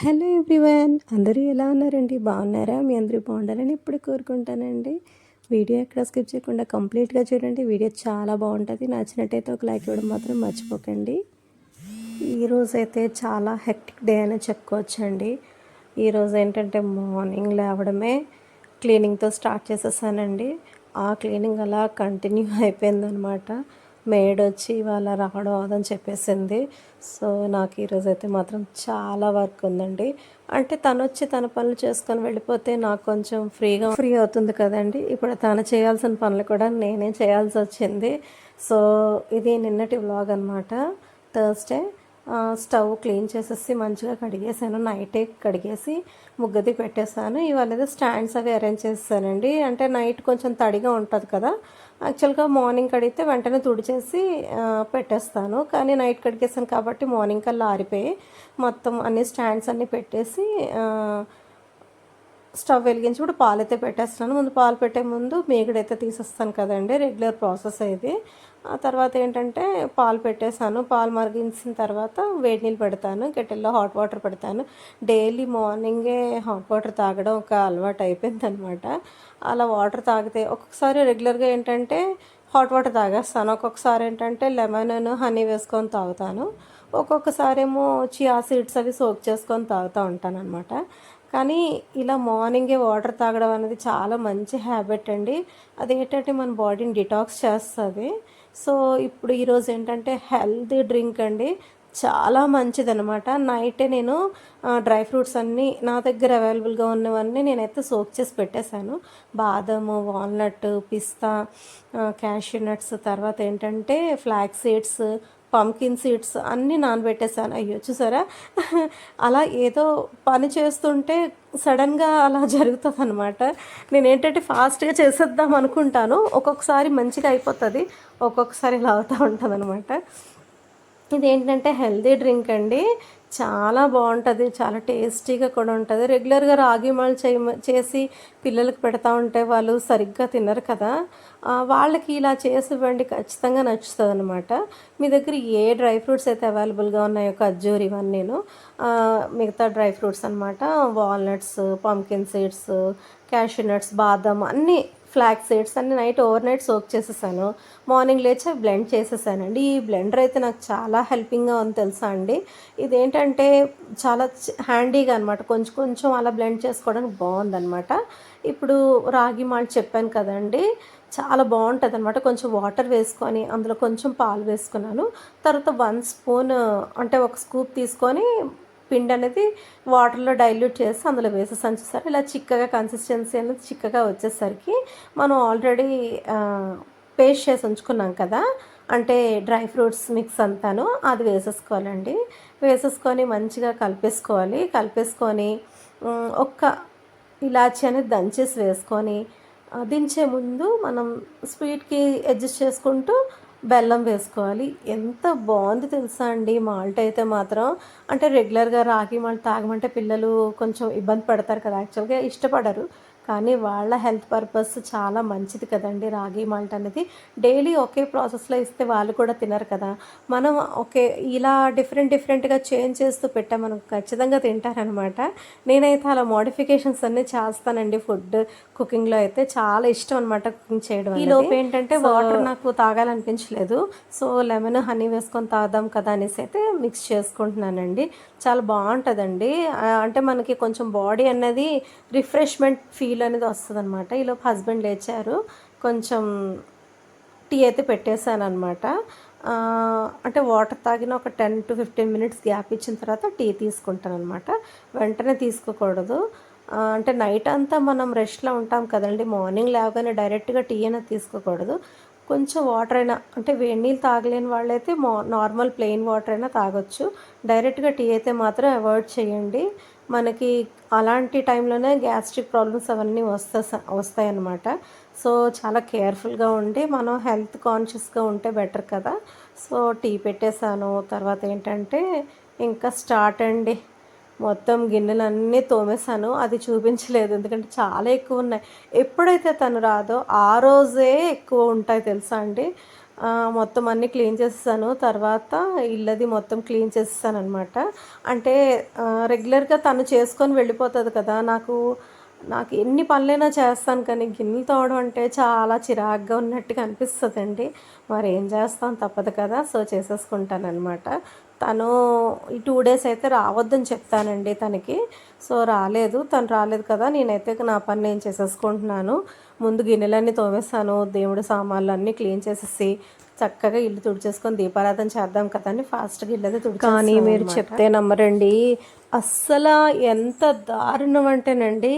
Hello everyone అందరూ ఎలా ఉన్నారండి? బాగున్నారా? మీ అందరూ బాగుండాలని ఇప్పుడు కోరుకుంటానండి. వీడియో ఎక్కడ స్కిప్ చేయకుండా కంప్లీట్గా చూడండి. వీడియో చాలా బాగుంటుంది. నచ్చినట్టయితే ఒక లైక్ ఇవ్వడం మాత్రం మర్చిపోకండి. ఈరోజు అయితే చాలా హెక్టిక్ డే అని చెప్పుకోవచ్చండి. ఈరోజు ఏంటంటే మార్నింగ్ లేవడమే క్లీనింగ్తో స్టార్ట్ చేసేసానండి. ఆ క్లీనింగ్ అలా కంటిన్యూ అయిపోయిందనమాట. మేడ్ వచ్చి ఇవాళ రావడం అవదని చెప్పేసింది. సో నాకు ఈరోజు అయితే మాత్రం చాలా వర్క్ ఉందండి. అంటే తను వచ్చి తన పనులు చేసుకొని వెళ్ళిపోతే నాకు కొంచెం ఫ్రీగా ఫ్రీ అవుతుంది కదండి. ఇప్పుడు తను చేయాల్సిన పనులు కూడా నేనే చేయాల్సి వచ్చింది. సో ఇది నిన్నటి వ్లాగ్ అనమాట థర్స్డే స్టవ్ క్లీన్ చేసేసి మంచిగా కడిగేసాను. నైటే కడిగేసి ముగ్గది పెట్టేసాను ఇవాళ అయితే స్టాండ్స్ అవి అరేంజ్ చేస్తానండి. అంటే నైట్ కొంచెం తడిగా ఉంటుంది కదా. యాక్చువల్గా మార్నింగ్ కడిగితే వెంటనే తుడిచేసి పెట్టేస్తాను. కానీ నైట్ కడిగేసాను కాబట్టి మార్నింగ్ కల్లా ఆరిపోయి మొత్తం అన్ని స్టాండ్స్ అన్నీ పెట్టేసి స్టవ్ వెలిగించి కూడా పాలు అయితే పెట్టేస్తున్నాను. ముందు పాలు పెట్టే ముందు మేగడైతే తీసేస్తాను కదండి రెగ్యులర్ ప్రాసెస్ అయితే ఆ తర్వాత ఏంటంటే పాలు పెట్టేశాను. పాలు మరిగించిన తర్వాత వేడి నీళ్ళు పెడతాను కెటిల్లో హాట్ వాటర్ పెడతాను. డైలీ మార్నింగే హాట్ వాటర్ తాగడం ఒక అలవాటు అయిపోయింది అనమాట అలా వాటర్ తాగితే ఒక్కొక్కసారి రెగ్యులర్గా ఏంటంటే హాట్ వాటర్ తాగేస్తాను. ఒక్కొక్కసారి ఏంటంటే లెమన్ హనీ వేసుకొని తాగుతాను. ఒక్కొక్కసారి ఏమో చియా సీడ్స్ అవి సోక్ చేసుకొని తాగుతూ ఉంటాను అనమాట కానీ ఇలా మార్నింగే వాటర్ తాగడం అనేది చాలా మంచి హ్యాబిట్ అండి. అదేంటంటే మన బాడీని డిటాక్స్ చేస్తుంది. సో ఇప్పుడు ఈరోజు ఏంటంటే హెల్తీ డ్రింక్ అండి. చాలా మంచిదనమాట నైటే నేను డ్రై ఫ్రూట్స్ అన్నీ నా దగ్గర అవైలబుల్గా ఉన్నవన్నీ నేనైతే సోక్ చేసి పెట్టేశాను. బాదము వాల్నట్ పిస్తా క్యాష్యూ నట్స్ తర్వాత ఏంటంటే ఫ్లాక్ సీడ్స్ పంకిన్ సీడ్స్ అన్నీ నానబెట్టేశాను. అయ్యో చూసారా? అలా ఏదో పని చేస్తుంటే సడన్గా అలా జరుగుతుంది అనమాట నేను ఏంటంటే ఫాస్ట్గా చేసేద్దాం అనుకుంటాను. ఒక్కొక్కసారి మంచిగా అయిపోతుంది. ఒక్కొక్కసారి ఇలా అవుతూ ఉంటుంది అనమాట ఇదేంటంటే హెల్దీ డ్రింక్ అండి. చాలా బాగుంటుంది చాలా టేస్టీగా కూడా ఉంటుంది. రెగ్యులర్గా రాగి మాలు చేసి పిల్లలకు పెడతా ఉంటే వాళ్ళు సరిగ్గా తినరు కదా. వాళ్ళకి ఇలా చేసి ఇవ్వండి ఖచ్చితంగా నచ్చుతుంది అనమాట మీ దగ్గర ఏ డ్రై ఫ్రూట్స్ అయితే అవైలబుల్గా ఉన్నాయో ఖర్జూర్ నేను మిగతా డ్రై ఫ్రూట్స్ అనమాట walnuts pumpkin seeds cashew nuts బాదం అన్నీ ఫ్లాక్ సీడ్స్ అన్ని నైట్ ఓవర్ నైట్ సోక్ చేసేసాను. మార్నింగ్ లేచి బ్లెండ్ చేసేసానండి. ఈ బ్లెండర్ అయితే నాకు చాలా హెల్పింగ్గా ఉంది తెలుసా అండి? ఇదేంటంటే చాలా హ్యాండీగా అనమాట కొంచెం కొంచెం అలా బ్లెండ్ చేసుకోవడానికి బాగుందనమాట ఇప్పుడు రాగి మాల్ట్ చెప్పాను కదండి చాలా బాగుంటుంది అనమాట కొంచెం వాటర్ వేసుకొని అందులో కొంచెం పాలు వేసుకున్నాను. తర్వాత వన్ స్పూన్ అంటే ఒక స్కూప్ తీసుకొని పిండి అనేది వాటర్లో డైల్యూట్ చేసి అందులో వేసేసాను చూసారు? ఇలా చిక్కగా కన్సిస్టెన్సీ అనేది చిక్కగా వచ్చేసరికి మనం ఆల్రెడీ పేస్ట్ చేసి ఉంచుకున్నాం కదా? అంటే డ్రై ఫ్రూట్స్ మిక్స్ అంతాను అది వేసేసుకోవాలండి. వేసేసుకొని మంచిగా కలిపేసుకోవాలి. కలిపేసుకొని ఒక్క ఇలాచి అనేది దంచేసి వేసుకొని దించే ముందు మనం స్వీట్కి అడ్జస్ట్ చేసుకుంటూ బెల్లం వేసుకోవాలి. ఎంత బాగుంది తెలుసా అండి? మాల్ట్ అయితే మాత్రం. అంటే రెగ్యులర్గా రాగి మాల్ట్ తాగమంటే పిల్లలు కొంచెం ఇబ్బంది పడతారు కదా యాక్చువల్గా ఇష్టపడరు. కానీ వాళ్ళ హెల్త్ పర్పస్ చాలా మంచిది కదండి రాగి మాల్ట్ అనేది. డైలీ ఒకే ప్రాసెస్లో ఇస్తే వాళ్ళు కూడా తినరు కదా. మనం ఒకే ఇలా డిఫరెంట్ డిఫరెంట్గా చేంజ్ చేస్తూ పెట్టా మనం ఖచ్చితంగా తింటారనమాట నేనైతే అలా మోడిఫికేషన్స్ అన్నీ చేస్తానండి ఫుడ్ కుకింగ్లో అయితే. చాలా ఇష్టం అనమాట కుకింగ్ చేయడం ఈ లోపు ఏంటంటే వాటర్ నాకు తాగాలనిపించలేదు. సో లెమన్ హనీ వేసుకొని తాగుదాం కదా అనేసి అయితే మిక్స్ చేసుకుంటున్నానండి. చాలా బాగుంటుందండి. అంటే మనకి కొంచెం బాడీ అనేది రిఫ్రెష్మెంట్ ఫీల్ అనేది వస్తుంది అనమాట ఈలోపు హస్బెండ్ లేచారు. కొంచెం టీ అయితే పెట్టేశాను అనమాట అంటే వాటర్ తాగిన ఒక ten to fifteen minutes gap ఇచ్చిన తర్వాత టీ తీసుకుంటాను అనమాట వెంటనే తీసుకోకూడదు. అంటే నైట్ అంతా మనం రెస్ట్లో ఉంటాం కదండి. మార్నింగ్ లేవగానే డైరెక్ట్గా టీ అయినా తీసుకోకూడదు. కొంచెం వాటర్ అయినా అంటే వేడి నీళ్ళు తాగలేని వాళ్ళైతే మా నార్మల్ ప్లెయిన్ వాటర్ అయినా తాగొచ్చు. డైరెక్ట్గా టీ అయితే మాత్రం అవాయిడ్ చేయండి. మనకి అలాంటి టైంలోనే గ్యాస్ట్రిక్ ప్రాబ్లమ్స్ అవన్నీ వస్తా వస్తాయి అన్నమాట సో చాలా కేర్ఫుల్గా ఉండి మనం హెల్త్ కాన్షియస్గా ఉంటే బెటర్ కదా. సో టీ పెట్టేశాను. తర్వాత ఏంటంటే ఇంకా స్టార్ట్ అండి. మొత్తం గిన్నెలన్నీ తోమేశాను. అది చూపించలేదు. ఎందుకంటే చాలా ఎక్కువ ఉన్నాయి. ఎప్పుడైతే తను రాదో ఆ రోజే ఎక్కువ ఉంటాయి తెలుసా అండి? మొత్తం అన్నీ క్లీన్ చేస్తాను. తర్వాత ఇల్లది మొత్తం క్లీన్ చేస్తాను అనమాట అంటే రెగ్యులర్గా తను చేసుకొని వెళ్ళిపోతుంది కదా నాకు నాకు ఎన్ని పనులైనా చేస్తాను కానీ గిన్నెలు తోవడం అంటే చాలా చిరాగ్గా ఉన్నట్టుగా అనిపిస్తుందండి. మరి ఏం చేస్తాం తప్పదు కదా సో చేసేసుకుంటాను అనమాట తను ఈ టూ డేస్ అయితే రావద్దని చెప్తానండి తనకి. సో రాలేదు తను రాలేదు కదా నేనైతే నా పని నేను చేసేసుకుంటున్నాను. ముందు గిన్నెలన్నీ తోమేస్తాను దేవుడు సామాన్లు అన్నీ క్లీన్ చేసేసి చక్కగా ఇల్లు తుడిచేసుకొని దీపారాధన చేద్దాం కదా అని ఫాస్ట్గా ఇల్లు తుడి కానీ మీరు చెప్తే నమ్మరండి అస్సలు ఎంత దారుణం అంటేనండి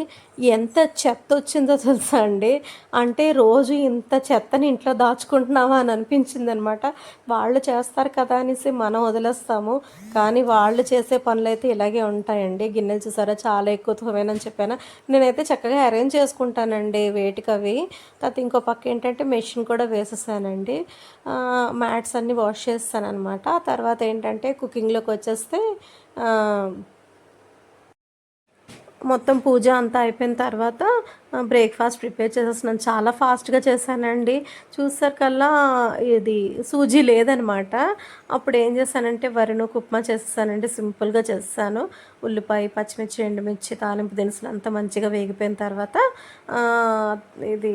ఎంత చెత్త వచ్చిందో తెలుసా అండి? అంటే రోజు ఇంత చెత్తని ఇంట్లో దాచుకుంటున్నావా అని అనిపించింది అనమాట వాళ్ళు చేస్తారు కదా అనేసి మనం వదిలేస్తాము. కానీ వాళ్ళు చేసే పనులు అయితే ఇలాగే ఉంటాయండి. గిన్నెలు చూసారా? చాలా ఎక్కువ తోమేనని చెప్పాను. నేనైతే చక్కగా అరేంజ్ చేసుకుంటానండి వేటికి అవి తర్వాత ఇంకో పక్క ఏంటంటే మెషిన్ కూడా వేసేసానండి. మ్యాట్స్ అన్నీ వాష్ చేస్తాను అనమాట తర్వాత ఏంటంటే కుకింగ్లోకి వచ్చేస్తే మొత్తం పూజ అంతా అయిపోయిన తర్వాత బ్రేక్ఫాస్ట్ ప్రిపేర్ చేసేస్తున్నాను. చాలా ఫాస్ట్గా చేశానండి. చూసారు కల్లా ఇది సూజీ లేదనమాట అప్పుడు ఏం చేశానంటే వరినొక ఉప్మా చేసేసానండి. సింపుల్గా చేస్తాను. ఉల్లిపాయ పచ్చిమిర్చి ఎండుమిర్చి తాలింపు దినుసులు అంతా మంచిగా వేగిపోయిన తర్వాత ఇది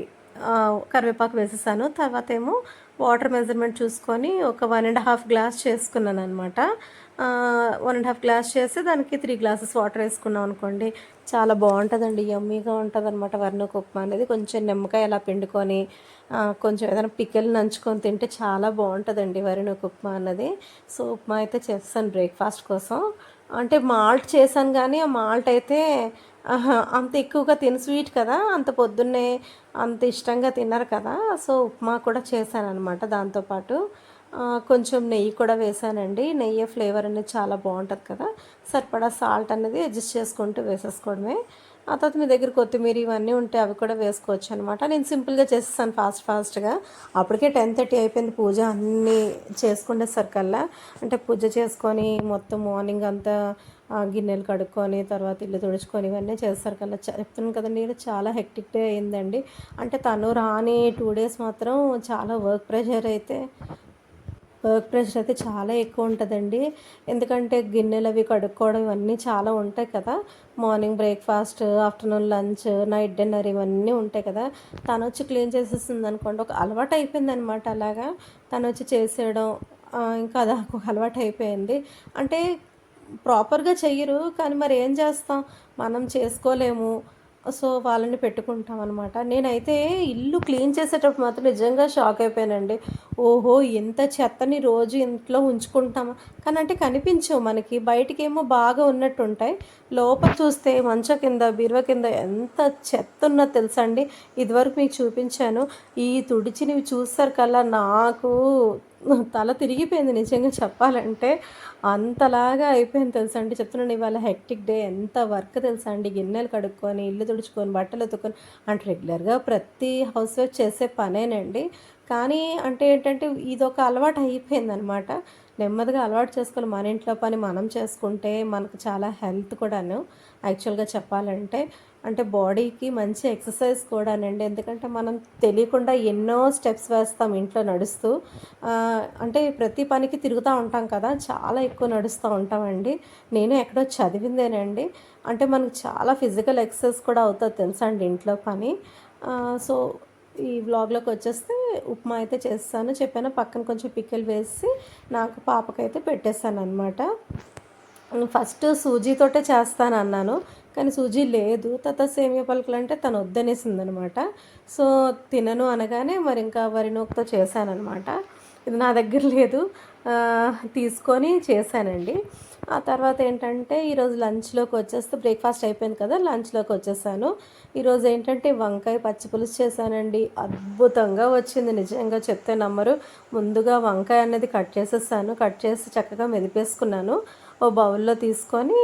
కరివేపాకు వేసేసాను. తర్వాత ఏమో వాటర్ మెజర్మెంట్ చూసుకొని ఒక వన్ అండ్ హాఫ్ గ్లాస్ చేసుకున్నాను అనమాట వన్ అండ్ హాఫ్ గ్లాస్ చేసి దానికి త్రీ గ్లాసెస్ వాటర్ వేసుకున్నాం అనుకోండి. చాలా బాగుంటుందండి యమ్మీగా ఉంటుంది అనమాట వర్ణకు ఉప్మా అనేది. కొంచెం నిమ్మకాయ అలా పిండుకొని కొంచెం ఏదైనా పిక్కలు నంచుకొని తింటే చాలా బాగుంటుందండి వరినొక ఉప్మా అన్నది. సో ఉప్మా అయితే చేస్తాను బ్రేక్ఫాస్ట్ కోసం. అంటే మాల్ట్ చేశాను కానీ ఆ మాల్ట్ అయితే అంత ఎక్కువగా తిన స్వీట్ కదా అంత పొద్దున్నే అంత ఇష్టంగా తిన్నారు కదా సో ఉప్మా కూడా చేశాను అనమాట దాంతోపాటు కొంచెం నెయ్యి కూడా వేసానండి నెయ్యి ఫ్లేవర్ అనేది చాలా బాగుంటుంది కదా సరిపడా సాల్ట్ అనేది అడ్జస్ట్ చేసుకుంటూ వేసేసుకోవడమే. ఆ తర్వాత మీ దగ్గర కొత్తిమీర ఇవన్నీ ఉంటే అవి కూడా వేసుకోవచ్చు అనమాట నేను సింపుల్గా చేసేసాను ఫాస్ట్ ఫాస్ట్గా అప్పటికే టెన్ థర్టీ అయిపోయింది పూజ అన్నీ చేసుకునేసరికల్లా అంటే పూజ చేసుకొని మొత్తం మార్నింగ్ అంతా గిన్నెలు కడుక్కొని తర్వాత ఇల్లు తుడుచుకొని ఇవన్నీ చేస్తారు కల్లా చెప్తున్నాను కదండి ఇది చాలా హెక్టిక్ డే అయిందండి. అంటే తను రాని టూ డేస్ మాత్రం చాలా వర్క్ ప్రెషర్ అయితే వర్క్ ప్రెషర్ అయితే చాలా ఎక్కువ ఉంటుందండి. ఎందుకంటే గిన్నెలు అవి కడుక్కోవడం ఇవన్నీ చాలా ఉంటాయి కదా. Morning breakfast afternoon lunch night dinner ఇవన్నీ ఉంటాయి కదా. తను వచ్చి క్లీన్ చేసేస్తుంది అనుకోండి ఒక అలవాటు అయిపోయింది అనమాట అలాగా. తను వచ్చి చేసేయడం ఇంకా అది ఒక అలవాటు అయిపోయింది. అంటే ప్రాపర్గా చెయ్యరు కానీ మరి ఏం చేస్తాం? మనం చేసుకోలేము. సో వాళ్ళని పెట్టుకుంటాం అనమాట నేనైతే ఇల్లు క్లీన్ చేసేటప్పుడు మాత్రం నిజంగా షాక్ అయిపోయానండి. ఓహో ఎంత చెత్తని రోజు ఇంట్లో ఉంచుకుంటామా కానీ అంటే కనిపించవు మనకి. బయటికేమో బాగా ఉన్నట్టు ఉంటాయి లోపల చూస్తే మంచం కింద బీరువ కింద ఎంత చెత్త ఉన్నా తెలుసండి. ఇదివరకు మీకు చూపించాను. ఈ తుడిచినవి చూస్తారు కల్లా నాకు తల తిరిగిపోయింది నిజంగా చెప్పాలంటే. అంతలాగా అయిపోయింది తెలుసా అండి. చెప్తున్నాను ఇవాళ హెక్టిక్ డే ఎంత వర్క్ తెలుసా అండి. గిన్నెలు కడుక్కొని ఇల్లు తుడుచుకొని బట్టలు ఎత్తుకొని అంటే రెగ్యులర్గా ప్రతి హౌస్ వైఫ్ చేసే పనేనండి. కానీ అంటే ఏంటంటే ఇది ఒక అలవాటు అయిపోయిందనమాట. నెమ్మదిగా అలవాటు చేసుకొని మన ఇంట్లో పని మనం చేసుకుంటే మనకు చాలా హెల్త్ కూడాను. యాక్చువల్గా చెప్పాలంటే అంటే బాడీకి మంచి ఎక్సర్సైజ్ కూడానండి. ఎందుకంటే మనం తెలియకుండా ఎన్నో స్టెప్స్ వేస్తాం ఇంట్లో నడుస్తూ. అంటే ప్రతి పనికి తిరుగుతూ ఉంటాం కదా చాలా ఎక్కువ నడుస్తూ ఉంటామండి. నేను ఎక్కడో చదివిందేనండి. అంటే మనకు చాలా ఫిజికల్ ఎక్సర్సైజ్ కూడా అవుతుంది తెలుసా అండి ఇంట్లో పని. సో ఈ వ్లాగ్లోకి వచ్చేస్తే ఉప్మా అయితే చేస్తాను. చెప్పాను పక్కన కొంచెం పిక్కలు వేసి నాకు పాపకైతే పెట్టేశాను అనమాట ఫస్ట్ సూజీతోటే చేస్తాను అన్నాను కానీ సూజీ లేదు. తత సేమియా పలుకులు అంటే తను వద్దనేసింది అనమాట సో తినను అనగానే మరి ఇంకా వరి నూకతో చేశానమాట ఇది నా దగ్గర లేదు. తీసుకొని చేశానండి. ఆ తర్వాత ఏంటంటే ఈరోజు లంచ్లోకి వచ్చేస్తే బ్రేక్ఫాస్ట్ అయిపోయింది కదా లంచ్లోకి వచ్చేసాను. ఈరోజు ఏంటంటే వంకాయ పచ్చి పులుసు చేశానండి. అద్భుతంగా వచ్చింది నిజంగా చెప్తే నమ్మరు. ముందుగా వంకాయ అనేది కట్ చేసేసాను. కట్ చేసి చక్కగా మెదిపేసుకున్నాను. ఓ బౌల్లో తీసుకొని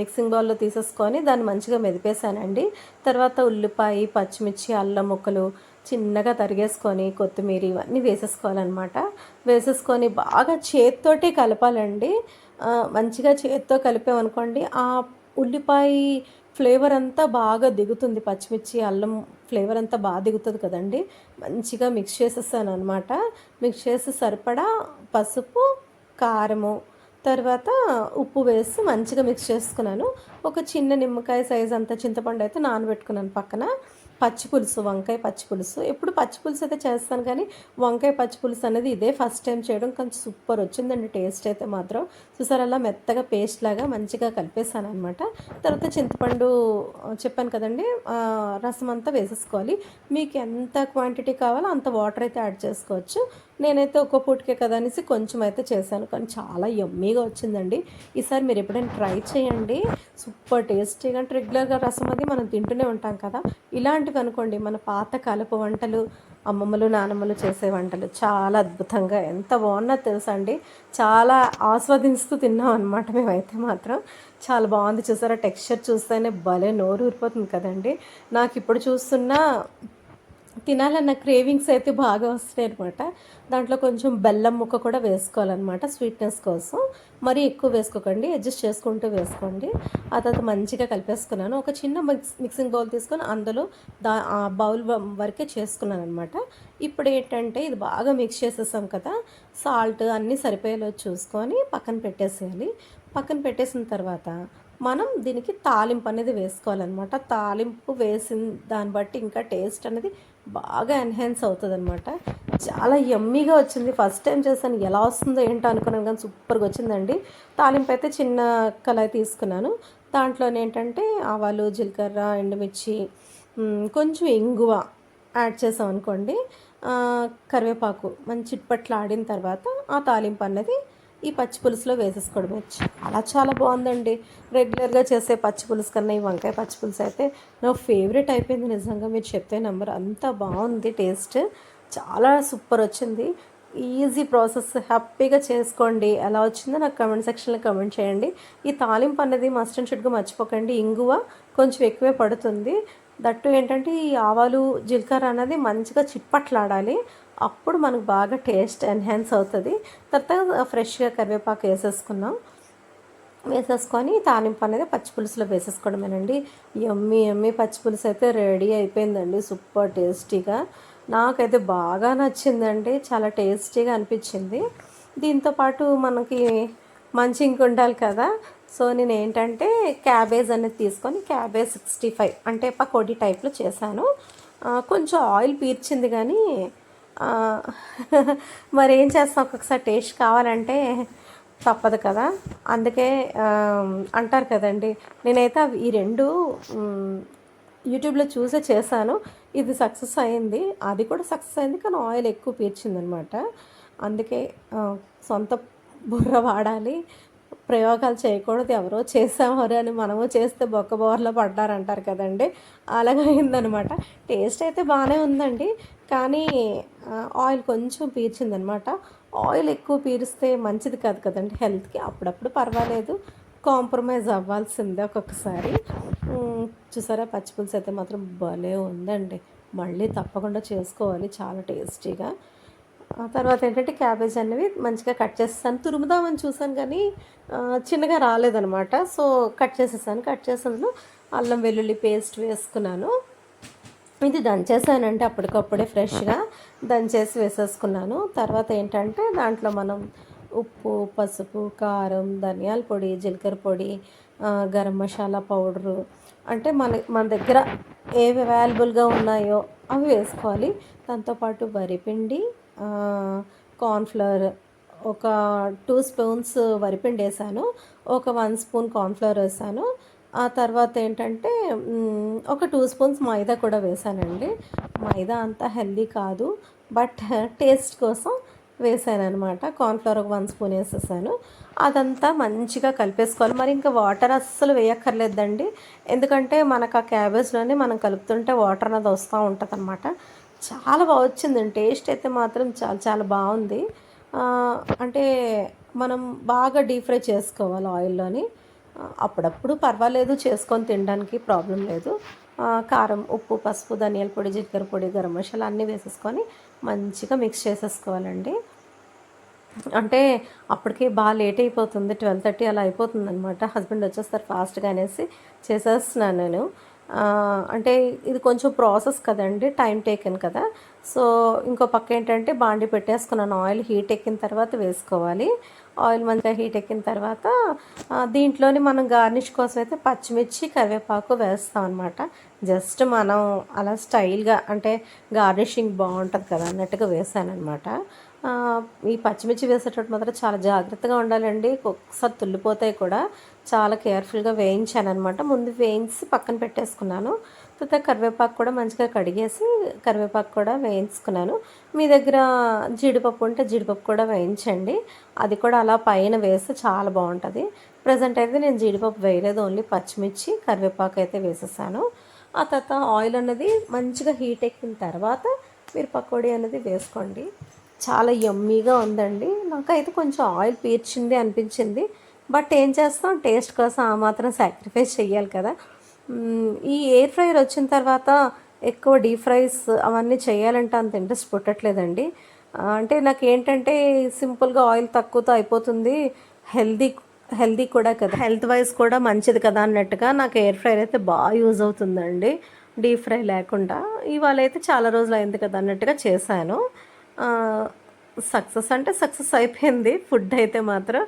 మిక్సింగ్ బౌల్లో తీసేసుకొని దాన్ని మంచిగా మెదిపేసానండి తర్వాత ఉల్లిపాయ పచ్చిమిర్చి అల్లం ముక్కలు చిన్నగా తరిగేసుకొని కొత్తిమీర ఇవన్నీ వేసేసుకోవాలన్నమాట. వేసేసుకొని బాగా చేత్తోటే కలపాలండి. మంచిగా చేత్తో కలిపామనుకోండి ఆ ఉల్లిపాయ ఫ్లేవర్ అంతా బాగా దిగుతుంది. పచ్చిమిర్చి అల్లం ఫ్లేవర్ అంతా బాగా దిగుతుంది కదండి. మంచిగా మిక్స్ చేసేసాను అనమాట మిక్స్ చేసి సరిపడా పసుపు కారము తర్వాత ఉప్పు వేసి మంచిగా మిక్స్ చేసుకున్నాను. ఒక చిన్న నిమ్మకాయ సైజ్ అంత చింతపండు అయితే నానబెట్టుకున్నాను పక్కన. పచ్చి పులుసు వంకాయ పచ్చి పులుసు. ఎప్పుడు పచ్చి పులుసు అయితే చేస్తాను కానీ వంకాయ పచ్చి పులుసు అనేది ఇదే ఫస్ట్ టైం చేయడం కొంచెం సూపర్ వచ్చిందండి టేస్ట్ అయితే మాత్రం. చూసారు అలా మెత్తగా పేస్ట్ లాగా మంచిగా కలిపేసాను అనమాట తర్వాత చింతపండు చెప్పాను కదండి రసం అంతా వేసేసుకోవాలి. మీకు ఎంత క్వాంటిటీ కావాలో అంత వాటర్ అయితే యాడ్ చేసుకోవచ్చు. నేనైతే ఒక్క పూటకే కదా అనేసి కొంచెం అయితే చేశాను. కానీ చాలా యమ్మీగా వచ్చిందండి. ఈసారి మీరు ఎప్పుడైనా ట్రై చేయండి. సూపర్ టేస్టీగా అంటే రెగ్యులర్గా రసం అది మనం తింటూనే ఉంటాం కదా. ఇలాంటివి అనుకోండి మన పాత కాలపు వంటలు అమ్మమ్మలు నానమ్మలు చేసే వంటలు చాలా అద్భుతంగా ఎంత బాగున్నా తెలుసా అండి చాలా ఆస్వాదిస్తూ తిన్నాం అనమాట మేమైతే మాత్రం. చాలా బాగుంది చూసారా? టెక్స్చర్ చూస్తేనే భలే నోరు ఊరిపోతుంది కదండి. నాకు ఇప్పుడు చూస్తున్నా తినాలన్న క్రేవింగ్స్ అయితే బాగా వస్తాయి అనమాట దాంట్లో కొంచెం బెల్లం ముక్క కూడా వేసుకోవాలన్నమాట స్వీట్నెస్ కోసం. మరీ ఎక్కువ వేసుకోకండి అడ్జస్ట్ చేసుకుంటూ వేసుకోండి. ఆ తర్వాత మంచిగా కలిపేసుకున్నాను. ఒక చిన్న మిక్స్ మిక్సింగ్ బౌల్ తీసుకొని అందులో దా ఆ బౌల్ వరకే చేసుకున్నాను అనమాట ఇప్పుడు ఏంటంటే ఇది బాగా మిక్స్ చేసేసాం కదా సాల్ట్ అన్నీ సరిపోయేలా చూసుకొని పక్కన పెట్టేసేయాలి. పక్కన పెట్టేసిన తర్వాత మనం దీనికి తాలింపు అనేది వేసుకోవాలన్నమాట. తాలింపు వేసిన దాన్ని బట్టి ఇంకా టేస్ట్ అనేది బాగా ఎన్హాన్స్ అవుతుంది అనమాట చాలా యమ్మీగా వచ్చింది. ఫస్ట్ టైం చేశాను. ఎలా వస్తుందో ఏంటో అనుకున్నాను కానీ సూపర్గా వచ్చిందండి. తాలింపు అయితే చిన్న కళాయి తీసుకున్నాను. దాంట్లో ఏంటంటే ఆవాలు జీలకర్ర ఎండుమిర్చి కొంచెం ఇంగువ యాడ్ చేసాం అనుకోండి. కరివేపాకు మంచి చిట్పట్లు ఆడిన తర్వాత ఆ తాలింపు అనేది ఈ పచ్చి పులుసులో వేసేసుకోవడమే. చాలా చాలా బాగుందండి. రెగ్యులర్గా చేసే పచ్చి పులుసు కన్నా ఈ వంకాయ పచ్చి పులుసు అయితే నా ఫేవరెట్ అయిపోయింది నిజంగా. మీరు చెప్తే నెంబర్ అంత బాగుంది టేస్ట్ చాలా సూపర్ వచ్చింది. ఈజీ ప్రాసెస్ హ్యాపీగా చేసుకోండి. ఎలా వచ్చిందో నాకు కమెంట్ సెక్షన్లో కమెంట్ చేయండి. ఈ తాలింపు అనేది మస్ట్ అండ్ షుడ్గా మర్చిపోకండి. ఇంగువ కొంచెం ఎక్కువే పడుతుంది. దట్టు ఏంటంటే ఈ ఆవాలు జీలకర్ర అనేది మంచిగా చిప్పట్లాడాలి అప్పుడు మనకు బాగా టేస్ట్ ఎన్హాన్స్ అవుతుంది. తర్వాత ఫ్రెష్గా కరివేపాకు వేసేసుకున్నాం. వేసేసుకొని తాలింపు అనేది పచ్చిపులుసులో వేసేసుకోవడమేనండి. ఎమ్మి ఎమ్మి పచ్చిపులుసు అయితే రెడీ అయిపోయిందండి. సూపర్ టేస్టీగా. నాకైతే బాగా నచ్చిందండి. చాలా టేస్టీగా అనిపించింది. దీంతోపాటు మనకి మంచి ఇంక ఉండాలి కదా. సో నేను ఏంటంటే క్యాబేజ్ అనేది తీసుకొని క్యాబేజ్ సిక్స్టీ ఫైవ్ అంటే పకోడీ టైప్లో చేశాను. కొంచెం ఆయిల్ పీర్చింది కానీ మరి ఏం చేస్తాం? ఒక్కొక్కసారి టేస్ట్ కావాలంటే తప్పదు కదా. అందుకే అంటారు కదండి నేనైతే అవి ఈ రెండు యూట్యూబ్లో చూసే చేశాను. ఇది సక్సెస్ అయింది. అది కూడా సక్సెస్ అయింది. కానీ ఆయిల్ ఎక్కువ పీర్చిందనమాట అందుకే సొంత బుర్ర వాడాలి. ప్రయోగాలు చేయకూడదు ఎవరో చేసామరు అని మనము చేస్తే బొక్క బోర్లో పడ్డారంటారు కదండి. అలాగైందనమాట అయిందనమాట. టేస్ట్ అయితే బాగానే ఉందండి. కానీ ఆయిల్ కొంచెం పీర్చిందనమాట. ఆయిల్ ఎక్కువ పీరిస్తే మంచిది కాదు కదండి హెల్త్కి. అప్పుడప్పుడు పర్వాలేదు. కాంప్రమైజ్ అవ్వాల్సిందే ఒక్కొక్కసారి. చూసారా? పచ్చిపులుసు అయితే మాత్రం భలే ఉందండి. మళ్ళీ తప్పకుండా చేసుకోవాలి. చాలా టేస్టీగా. తర్వాత ఏంటంటే క్యాబేజ్ అనేవి మంచిగా కట్ చేసేసాను. తురుముదామని చూసాను కానీ చిన్నగా రాలేదనమాట సో కట్ చేసేసాను. కట్ చేసేందులో అల్లం వెల్లుల్లి పేస్ట్ వేసుకున్నాను. ఇది దంచేసానంటే అప్పటికప్పుడే ఫ్రెష్గా దంచేసి వేసేసుకున్నాను. తర్వాత ఏంటంటే దాంట్లో మనం ఉప్పు పసుపు కారం ధనియాల పొడి జీలకర్ర పొడి గరం మసాలా పౌడరు అంటే మన మన దగ్గర ఏవి అవైలబుల్గా ఉన్నాయో అవి వేసుకోవాలి. దాంతోపాటు వరిపిండి కార్న్ఫ్లవర్ ఒక టూ స్పూన్స్ వరిపిండి వేసాను ఒక వన్ స్పూన్ కార్న్ఫ్లవర్ వేసాను. ఆ తర్వాత ఏంటంటే ఒక టూ స్పూన్స్ మైదా కూడా వేసానండి. మైదా అంత హెల్దీ కాదు బట్ టేస్ట్ కోసం వేసాను అనమాట కార్న్ఫ్లవర్ ఒక వన్ స్పూన్ వేసేసాను. అదంతా మంచిగా కలిపేసుకోవాలి. మరి ఇంకా వాటర్ అస్సలు వేయక్కర్లేదండి. ఎందుకంటే మనకు ఆ క్యాబేజ్లోనే మనం కలుపుతుంటే వాటర్ అనేది వస్తూ ఉంటుంది అనమాట చాలా బాగా వచ్చిందండి టేస్ట్ అయితే మాత్రం చాలా చాలా బాగుంది. అంటే మనం బాగా డీప్ ఫ్రై చేసుకోవాలి ఆయిల్లోని. అప్పుడప్పుడు పర్వాలేదు చేసుకొని తినడానికి ప్రాబ్లం లేదు. కారం ఉప్పు పసుపు ధనియాల పొడి జీలకర్ర పొడి గరం మసాలా అన్నీ వేసేసుకొని మంచిగా మిక్స్ చేసేసుకోవాలండి. అంటే అప్పటికే బాగా లేట్ అయిపోతుంది. ట్వెల్వ్ థర్టీ అలా అయిపోతుంది అనమాట హస్బెండ్ వచ్చేస్తారు ఫాస్ట్గా అనేసి చేసేస్తున్నాను నేను. అంటే ఇది కొంచెం ప్రాసెస్ కదండి టైం టేకెన్ కదా. సో ఇంకో పక్క ఏంటంటే బాండి పెట్టేసుకున్నాను. ఆయిల్ హీట్ ఎక్కిన తర్వాత వేసుకోవాలి. ఆయిల్ మంచిగా హీట్ ఎక్కిన తర్వాత దీంట్లోని మనం గార్నిష్ కోసం అయితే పచ్చిమిర్చి కరివేపాకు వేస్తాం అనమాట జస్ట్ మనం అలా స్టైల్గా అంటే గార్నిషింగ్ బాగుంటుంది కదా అన్నట్టుగా వేసాను అనమాట ఈ పచ్చిమిర్చి వేసేటప్పుడు మాత్రం చాలా జాగ్రత్తగా ఉండాలండి. ఒకసారి తుల్లిపోతాయి కూడా చాలా కేర్ఫుల్గా వేయించాను అనమాట ముందు వేయించి పక్కన పెట్టేసుకున్నాను. తర్వాత కరివేపాకు కూడా మంచిగా కడిగేసి కరివేపాకు కూడా వేయించుకున్నాను. మీ దగ్గర జీడిపప్పు ఉంటే జీడిపప్పు కూడా వేయించండి. అది కూడా అలా పైన వేస్తే చాలా బాగుంటుంది. ప్రజెంట్ అయితే నేను జీడిపప్పు వేయలేదు ఓన్లీ పచ్చిమిర్చి కరివేపాకు అయితే వేసేసాను. ఆ తర్వాత ఆయిల్ అనేది మంచిగా హీట్ ఎక్కిన తర్వాత మీరు పకోడీ అనేది వేసుకోండి. చాలా యమ్మీగా ఉందండి. నాకైతే కొంచెం ఆయిల్ పీర్చింది అనిపించింది. బట్ ఏం చేస్తాం? టేస్ట్ కోసం ఆ మాత్రం సాక్రిఫైస్ చేయాలి కదా. ఈ ఎయిర్ ఫ్రైయర్ వచ్చిన తర్వాత ఎక్కువ డీప్ ఫ్రైస్ అవన్నీ చేయాలంటే అంత ఇంట్రెస్ట్ పుట్టట్లేదండి. అంటే నాకు ఏంటంటే సింపుల్గా ఆయిల్ తక్కువతో అయిపోతుంది. హెల్దీ హెల్దీ కూడా కదా. హెల్త్ వైజ్ కూడా మంచిది కదా అన్నట్టుగా నాకు ఎయిర్ ఫ్రైర్ అయితే బాగా యూజ్ అవుతుందండి. డీప్ ఫ్రై లేకుండా. ఇవాళ అయితే చాలా రోజులు అయింది కదా అన్నట్టుగా చేశాను. సక్సెస్ అంటే సక్సెస్ అయిపోయింది. ఫుడ్ అయితే మాత్రం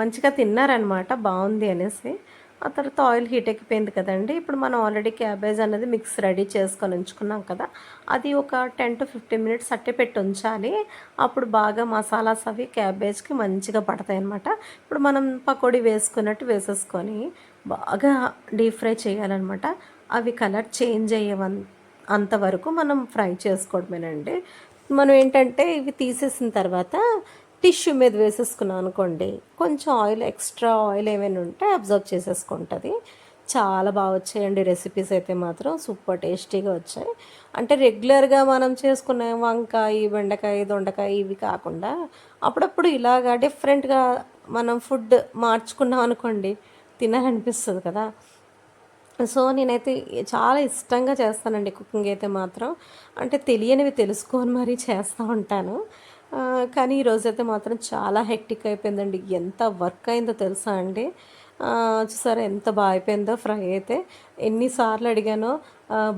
మంచిగా తిన్నారనమాట బాగుంది అనేసి. ఆ తర్వాత ఆయిల్ హీట్ ఎక్కిపోయింది కదండి. ఇప్పుడు మనం ఆల్రెడీ క్యాబేజ్ అనేది మిక్స్ రెడీ చేసుకొని ఉంచుకున్నాం కదా. అది ఒక టెన్ టు ఫిఫ్టీన్ మినిట్స్ అట్టే పెట్టి ఉంచాలి. అప్పుడు బాగా మసాలాస్ అవి క్యాబేజ్కి మంచిగా పడతాయి అనమాట ఇప్పుడు మనం పకోడీ వేసుకున్నట్టు వేసేసుకొని బాగా డీప్ ఫ్రై చేయాలన్నమాట. అవి కలర్ చేంజ్ అయ్యేవన్ అంతవరకు మనం ఫ్రై చేసుకోవడమేనండి. మనం ఏంటంటే ఇవి తీసేసిన తర్వాత టిష్యూ మీద వేసేసుకున్నాం అనుకోండి కొంచెం ఆయిల్ ఎక్స్ట్రా ఆయిల్ ఏమైనా ఉంటే అబ్జర్వ్ చేసేసుకుంటుంది. చాలా బాగా వచ్చాయండి రెసిపీస్ అయితే మాత్రం. సూపర్ టేస్టీగా వచ్చాయి. అంటే రెగ్యులర్గా మనం చేసుకునే వంకాయ బెండకాయ దొండకాయ ఇవి కాకుండా అప్పుడప్పుడు ఇలాగా డిఫరెంట్గా మనం ఫుడ్ మార్చుకున్నాం అనుకోండి తినాలనిపిస్తుంది కదా. సో నేనైతే చాలా ఇష్టంగా చేస్తానండి కుకింగ్ అయితే మాత్రం. అంటే తెలియనివి తెలుసుకొని మరీ చేస్తూ ఉంటాను. కానీ ఈరోజు అయితే మాత్రం చాలా హెక్టిక్ అయిపోయిందండి. ఎంత వర్క్ అయిందో తెలుసా అండి? చూసారా ఎంత బాగా అయిపోయిందో ఫ్రై అయితే. ఎన్నిసార్లు అడిగానో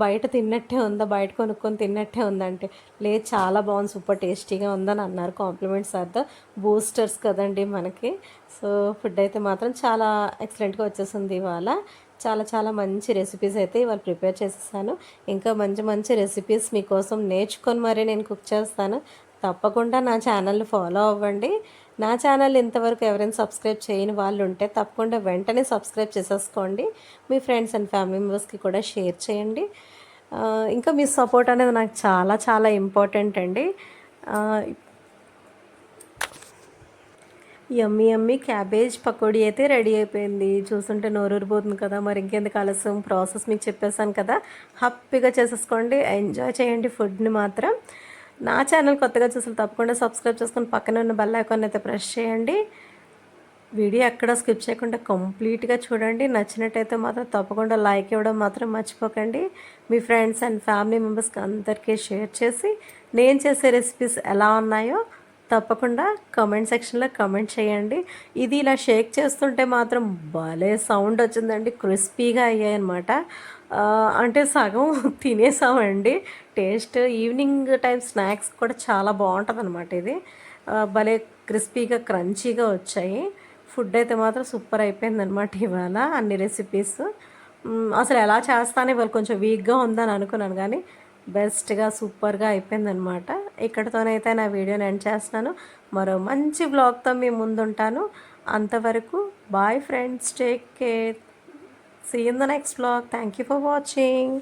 బయట తిన్నట్టే ఉందా బయట కొనుక్కొని తిన్నట్టే ఉందంటే లేదు చాలా బాగుంది సూపర్ టేస్టీగా ఉందని అన్నారు కాంప్లిమెంట్స్ ఆర్ ద బూస్టర్స్ కదండి మనకి. సో ఫుడ్ అయితే మాత్రం చాలా ఎక్సలెంట్గా వచ్చేసింది ఇవాళ. చాలా చాలా మంచి రెసిపీస్ అయితే ఇవాళ ప్రిపేర్ చేసేసాను. ఇంకా మంచి మంచి రెసిపీస్ మీకోసం నేర్చుకొని మరీ నేను కుక్ చేస్తాను. తప్పకుండా నా ఛానల్ని ఫాలో అవ్వండి. నా ఛానల్ ఇంతవరకు ఎవరైనా సబ్స్క్రైబ్ చేయని వాళ్ళు ఉంటే తప్పకుండా వెంటనే సబ్స్క్రైబ్ చేసేసుకోండి. మీ ఫ్రెండ్స్ అండ్ ఫ్యామిలీ మెంబర్స్కి కూడా షేర్ చేయండి. ఇంకా మీ సపోర్ట్ అనేది నాకు చాలా చాలా ఇంపార్టెంట్ అండి. యమ్మీ యమ్మీ క్యాబేజ్ పకోడీ అయితే రెడీ అయిపోయింది. చూస్తుంటే నోరూరిపోతుంది కదా. మరి ఇంకెందుకు ఆలస్యం? ప్రాసెస్ మీకు చెప్పేశాను కదా. హ్యాపీగా చేసేసుకోండి. ఎంజాయ్ చేయండి ఫుడ్ని మాత్రం. నా ఛానల్ కొత్తగా చూసి తప్పకుండా సబ్స్క్రైబ్ చేసుకొని పక్కన ఉన్న బెల్ ఐకాన్ అయితే ప్రెస్ చేయండి. వీడియో ఎక్కడ స్కిప్ చేయకుండా కంప్లీట్గా చూడండి. నచ్చినట్టయితే మాత్రం తప్పకుండా లైక్ ఇవ్వడం మాత్రం మర్చిపోకండి. మీ ఫ్రెండ్స్ అండ్ ఫ్యామిలీ మెంబర్స్కి అందరికీ షేర్ చేసి నేను చేసే రెసిపీస్ ఎలా ఉన్నాయో తప్పకుండా కామెంట్ సెక్షన్లో కామెంట్ చేయండి. ఇది ఇలా షేక్ చేస్తుంటే మాత్రం భలే సౌండ్ వచ్చిందండి. క్రిస్పీగా అయ్యాయి అనమాట అంటే సగం తినేసామండి. టేస్ట్ ఈవినింగ్ టైం స్నాక్స్ కూడా చాలా బాగుంటుంది అనమాట ఇది భలే క్రిస్పీగా క్రంచీగా వచ్చాయి. ఫుడ్ అయితే మాత్రం సూపర్ అయిపోయింది అనమాట ఇవాళ అన్ని రెసిపీస్ అసలు ఎలా చేస్తానో ఇవాళ కొంచెం వీక్గా ఉందని అనుకున్నాను కానీ బెస్ట్గా సూపర్గా అయిపోయిందనమాట ఇక్కడితోనైతే నా వీడియోని ఎండ్ చేస్తున్నాను. మరో మంచి బ్లాగ్తో మీ ముందుంటాను. అంతవరకు bye friends take care see in the next blog thank you for watching